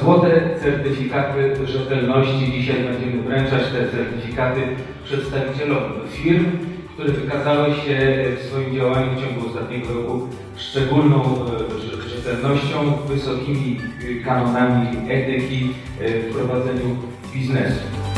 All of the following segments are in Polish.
złote certyfikaty rzetelności. Dzisiaj będziemy wręczać te certyfikaty przedstawicielom firm, które wykazały się w swoim działaniu w ciągu ostatniego roku szczególną e, rze- rzetelnością, wysokimi kanonami etyki e, w prowadzeniu biznesu.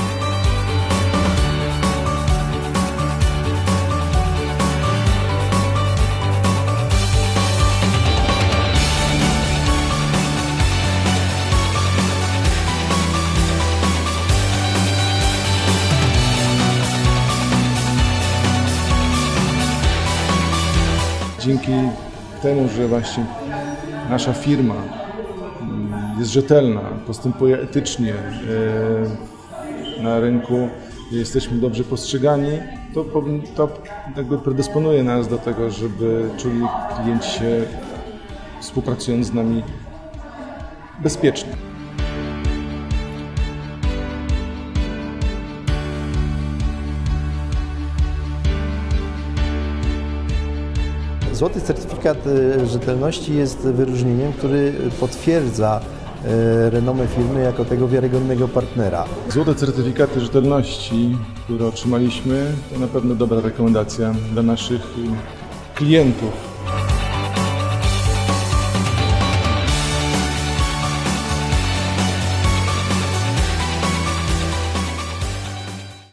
Dzięki temu, że właśnie nasza firma mm, jest rzetelna, postępuje etycznie e, na rynku, jesteśmy dobrze postrzegani, to, to jakby predysponuje nas do tego, żeby czuli klienci się współpracując z nami bezpiecznie. Złoty certyfikat e, rzetelności jest wyróżnieniem, który potwierdza e, renomę firmy jako tego wiarygodnego partnera. Złote certyfikaty rzetelności, które otrzymaliśmy, to na pewno dobra rekomendacja dla naszych y, klientów.